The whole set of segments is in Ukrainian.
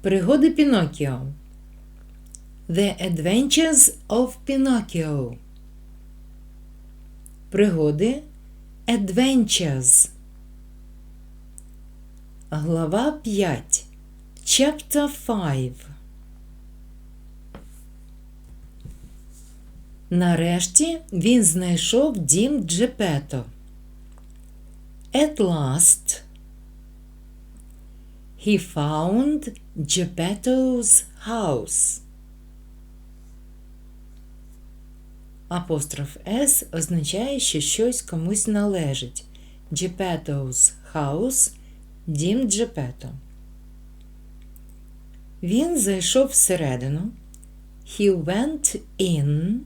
Пригоди Пінокіо. The Adventures of Pinocchio. Пригоди Adventures. Глава 5. Chapter 5. Нарешті він знайшов дім Джепето. At last he found Geppetto's house. Апостроф S означає, що щось комусь належить. Geppetto's house – дім Джепето. Він зайшов всередину. He went in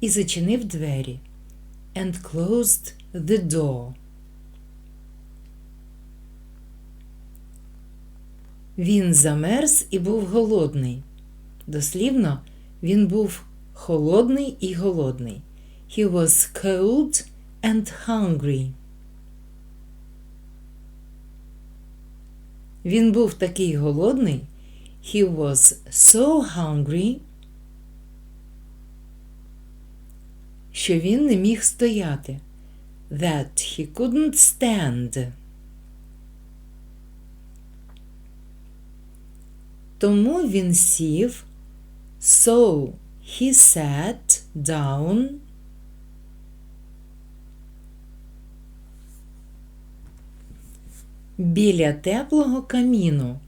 і зачинив двері. And closed the door. Він замерз і був голодний. Дослівно, він був холодний і голодний. He was cold and hungry. Він був такий голодний. He was so hungry, що він не міг стояти. That he couldn't stand. Тому він сів. So he sat down. Біля теплого каміну.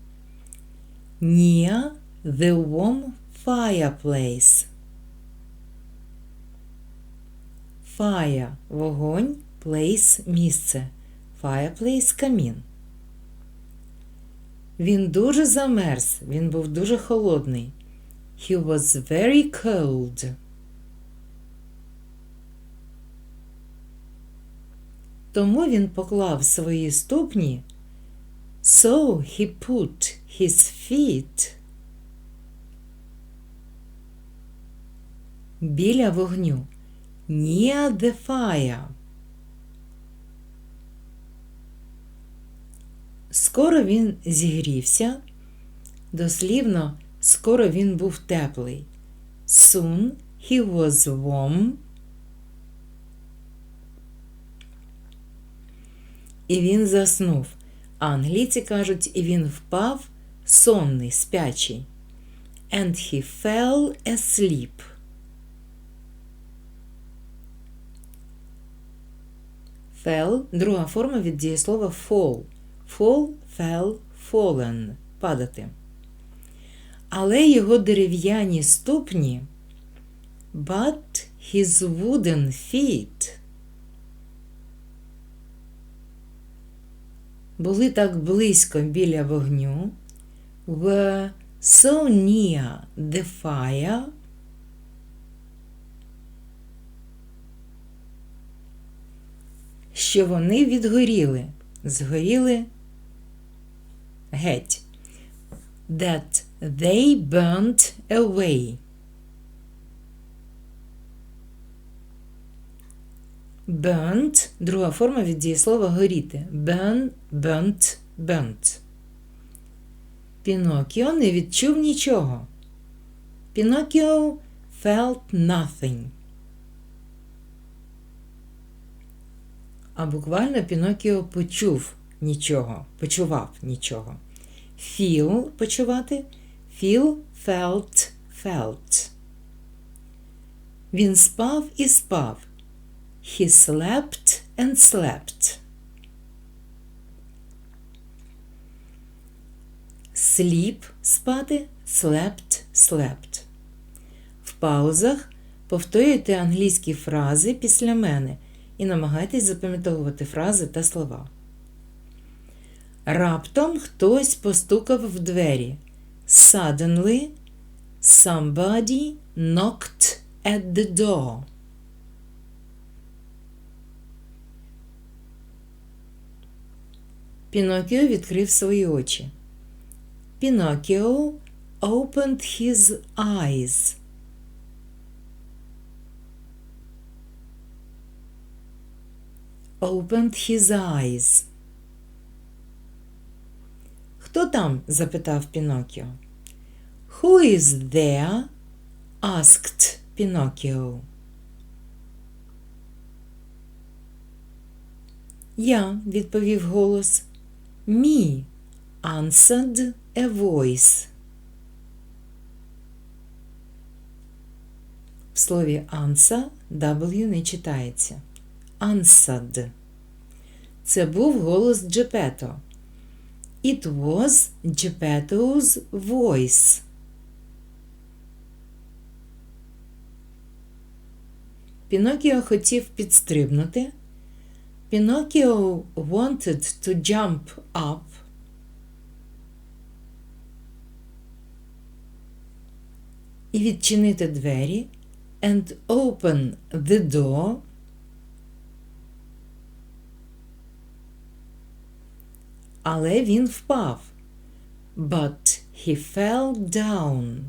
Near the warm fireplace. Fire – вогонь, place – місце. Fireplace – камін. Він дуже замерз, він був дуже холодний. He was very cold. Тому він поклав свої ступні. So he put his feet біля вогню. Near the fire. Скоро він зігрівся. Дослівно, скоро він був теплий. Soon he was warm. І він заснув. А англійці кажуть, і він впав сонний, спячий. And he fell asleep. Fell – друга форма від дієслова fall. Fall, fell, fallen – падати. Але його дерев'яні ступні but his wooden feet були так близько біля вогню were so near the fire що вони відгоріли, згоріли геть. That they burnt away. Burnt – друга форма від дієслова горіти. Burn, burnt, burnt. Пінокіо не відчув нічого. Пінокіо felt nothing. А буквально Пінокіо почув нічого, почував нічого. Feel – почувати, feel, felt, felt. Він спав і спав. He slept and slept. Sleep – спати, slept, slept. В паузах повторюйте англійські фрази після мене і намагайтесь запам'ятовувати фрази та слова. Раптом хтось постукав в двері. Suddenly somebody knocked at the door. Пінокіо відкрив свої очі. Пінокіо opened his eyes. Opened his eyes. Хто там? запитав Пінокіо. Who is there? asked Pinocchio. Я, відповів голос. Me, answered a voice. В слові answer W не читається. Answered. Це був голос Джепето. It was Geppetto's voice. Пінокіо хотів підстрибнути. Pinocchio wanted to jump up. І відчинити двері and open the door. Але він впав. But he fell down.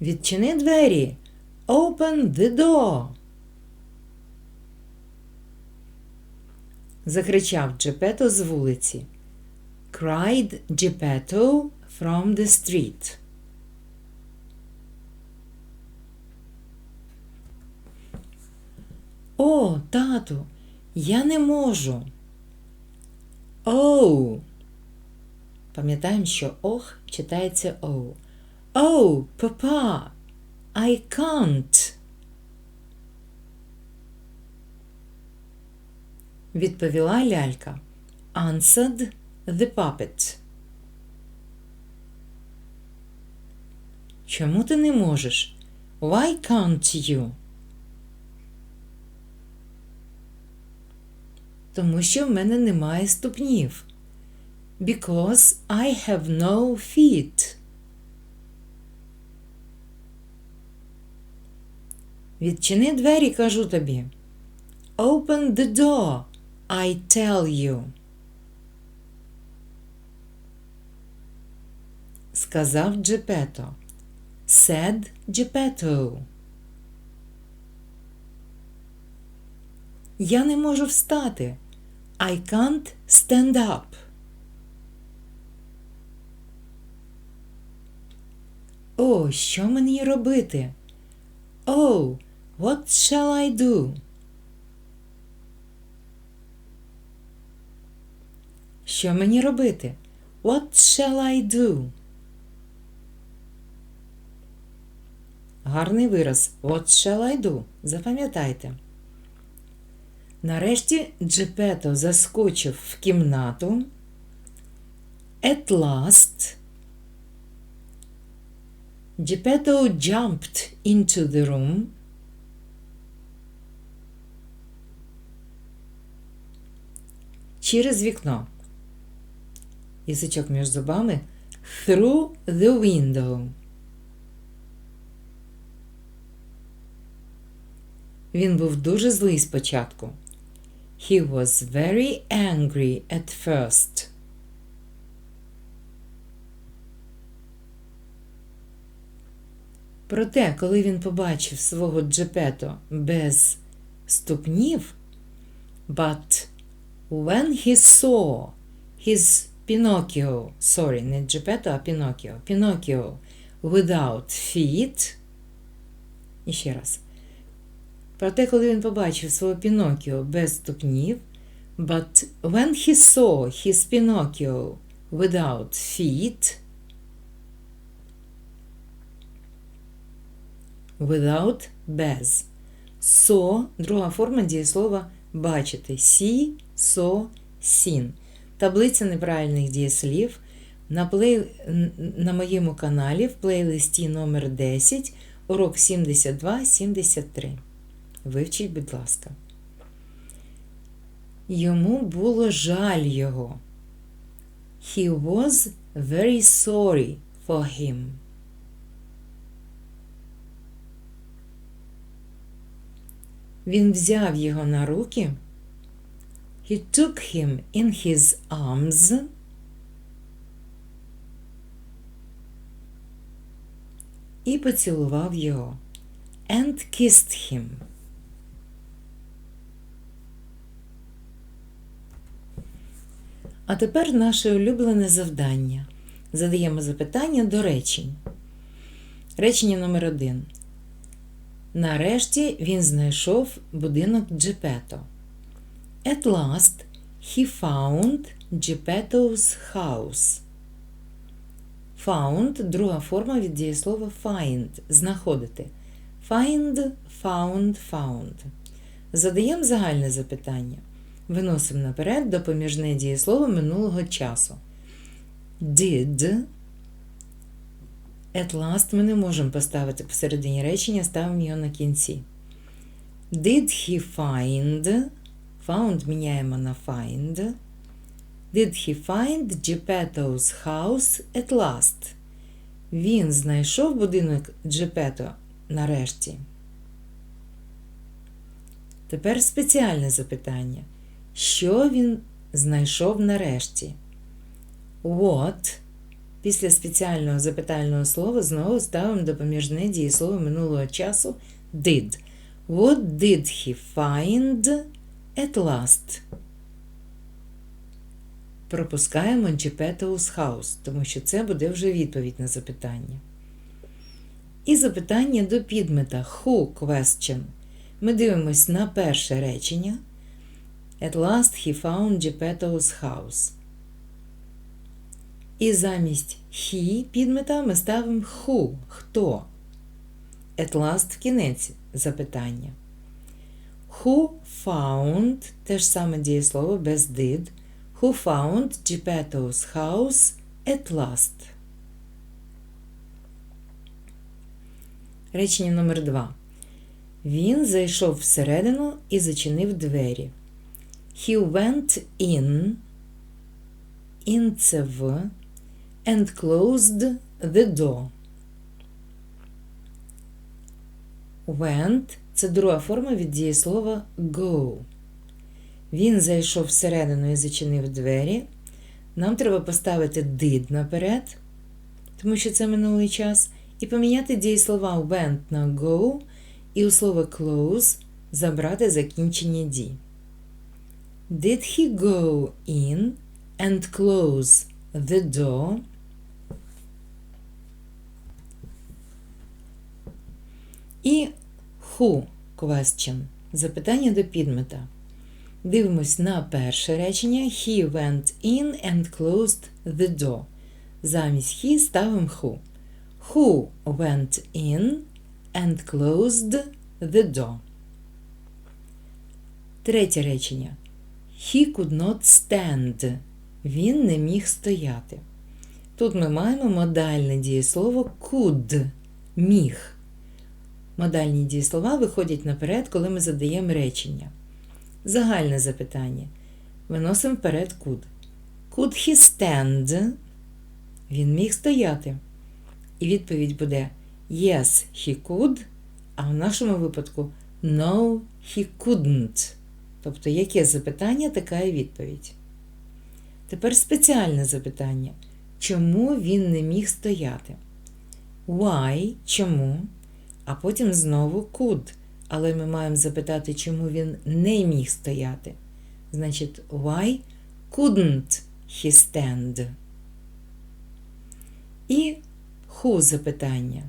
Відчини двері. Open the door. Закричав Джепето з вулиці. From the street. О, тату, я не можу. Оу. Пам'ятаємо, що ох читається оу. Оу, папа, I can't. Відповіла лялька. Answered the puppet. Чому ти не можеш? Why can't you? Тому що в мене немає ступнів. Because I have no feet. Відчини двері, кажу тобі. Open the door, I tell you. Сказав Джепето. Said Geppetto. Я не можу встати. I can't stand up. О, що мені робити? Oh, what shall I do? Що мені робити? What shall I do? Гарний вираз. What shall I do? Запам'ятайте. Нарешті Джепето заскочив в кімнату. At last, Geppetto jumped into the room. Через вікно. Язичок між зубами. Through the window. Він був дуже злий спочатку. He was very angry at first. Проте, коли він побачив свого Джепето без ступнів, but when he saw his Pinocchio, sorry, не Джепето, а Pinocchio, Pinocchio without feet, ще раз. Проте, коли він побачив свого Пінокіо без ступнів, but when he saw his Pinocchio without feet, without без. So – друга форма дієслова бачити. Сі, со, сін. Таблиця неправильних дієслів на, плей... на моєму каналі в плейлисті номер 10 урок 72-73. Вивчіть, будь ласка. Йому було жаль його. He was very sorry for him. Він взяв його на руки. He took him in his arms. І поцілував його. And kissed him. А тепер наше улюблене завдання. Задаємо запитання до речень. Речення номер один. Нарешті він знайшов будинок Джепето. At last he found Geppetto's house. Found друга форма від дієслова find знаходити. Find, found, found. Задаємо загальне запитання. Виносимо наперед допоміжне дієслово минулого часу. Did. At last ми не можемо поставити посередині речення, ставимо його на кінці. Did he find? Found міняємо на find. Did he find Geppetto's house at last? Він знайшов будинок Джепето нарешті. Тепер спеціальне запитання. Що він знайшов нарешті? What? Після спеціального запитального слова знову ставимо допоміжне дієслово минулого часу did. What did he find at last? Пропускаємо Geppetto's house, тому що це буде вже відповідь на запитання. І запитання до підмета who question. Ми дивимось на перше речення. At last he found Geppetto's house. І замість he підмета ми ставимо who, хто. At last в кінець запитання. Who found те ж саме дієслово без did. Who found Geppetto's house at last? Речення номер 2 Він зайшов всередину і зачинив двері. He went in, in це в, and closed the door. Went це друга форма від дієслова go. Він зайшов всередину і зачинив двері. Нам треба поставити did наперед, тому що це минулий час, і поміняти дієслова went на go, і у слово close забрати закінчення «ді». Did he go in and close the door? І who question. Запитання до підмета. Дивимось на перше речення. He went in and closed the door. Замість he ставимо who. Who went in and closed the door. Третє речення. He could not stand. Він не міг стояти. Тут ми маємо модальне дієслово could міг. Модальні дієслова виходять наперед, коли ми задаємо речення. Загальне запитання. Виносимо вперед could. Could he stand? Він міг стояти. І відповідь буде Yes, he could, а в нашому випадку No, he couldn't. Тобто, яке запитання, така і відповідь. Тепер спеціальне запитання. Чому він не міг стояти? Why? Чому? А потім знову could. Але ми маємо запитати, чому він не міг стояти. Значить, why couldn't he stand? І who запитання.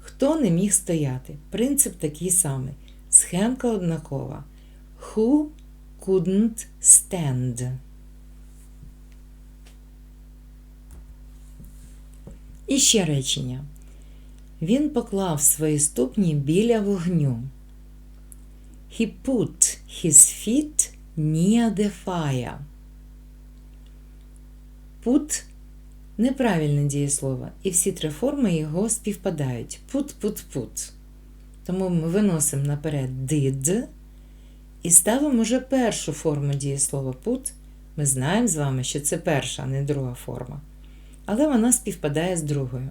Хто не міг стояти? Принцип такий самий. Схемка однакова. Who couldn't stand? І ще речення. Він поклав свої ступні біля вогню. He put his feet near the fire. Put неправильне дієслово, і всі три форми його співпадають. Put, put, put. Тому ми виносимо наперед did і ставимо вже першу форму дієслова put. Ми знаємо з вами, що це перша, а не друга форма. Але вона співпадає з другою.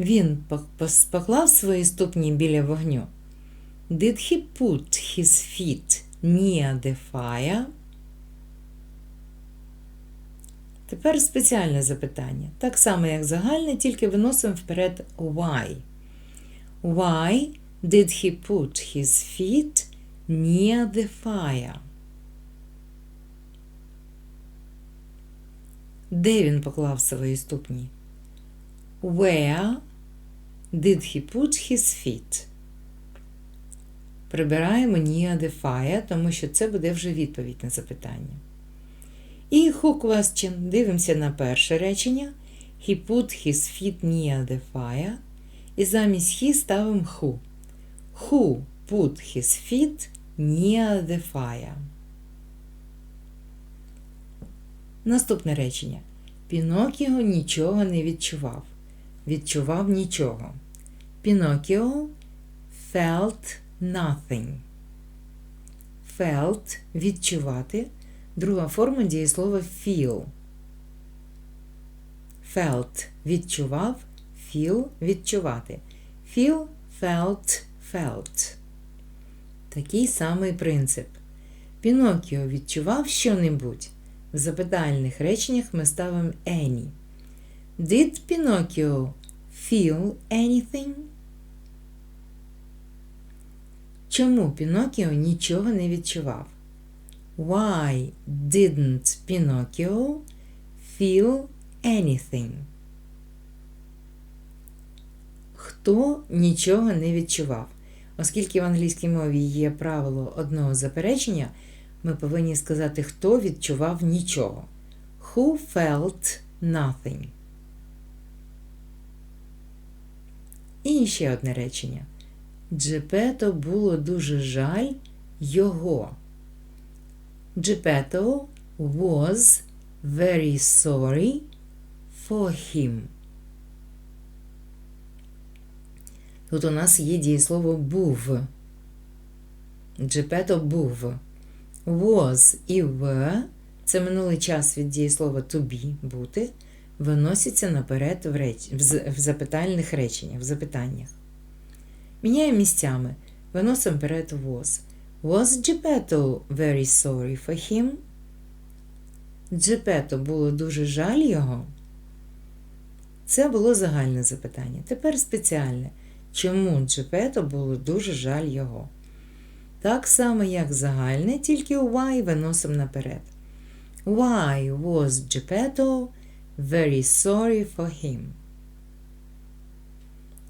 Він поклав свої ступні біля вогню. Did he put his feet near the fire? Тепер спеціальне запитання. Так само, як загальне, тільки виносимо вперед why. Why did he put his feet? Near. Де він поклав свої ступні? Where did he put his feet? Прибираємо near the fire, тому що це буде вже відповідь на запитання. І who question. Дивимося на перше речення. He put his feet near the fire. І замість he ставимо who. Who put his feet the fire. Наступне речення. Пінокіо нічого не відчував. Відчував нічого. Пінокіо felt nothing. Felt відчувати. Друга форма дієслова feel. Felt відчував, feel відчувати. Feel, felt, felt. Такий самий принцип. Пінокіо відчував що-небудь. В запитальних реченнях ми ставимо any. Did Pinocchio feel anything? Чому Пінокіо нічого не відчував? Why didn't Pinocchio feel anything? Хто нічого не відчував? Оскільки в англійській мові є правило одного заперечення, ми повинні сказати, хто відчував нічого. Who felt nothing? І ще одне речення. Джепето було дуже жаль його. Джепето was very sorry for him. Тут у нас є дієслово був. Джепето був. Was і were – це минулий час від дієслова to be бути, виносяться наперед в, реч... в запитальних реченнях, в запитаннях. Міняємо місцями. Виносимо вперед was. Was Geppetto very sorry for him? Джепето було дуже жаль його. Це було загальне запитання. Тепер спеціальне. Чому Джепето було дуже жаль його? Так само, як загальне, тільки why виносимо наперед. Why was Geppetto very sorry for him?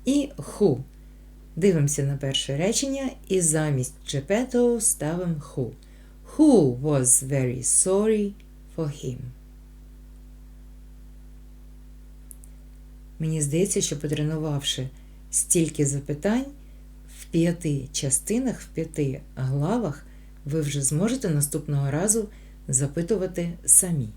І who. Дивимося на перше речення і замість Geppetto ставимо who. Who was very sorry for him? Мені здається, що потренувавши стільки запитань, в п'яти частинах, в п'яти главах ви вже зможете наступного разу запитувати самі.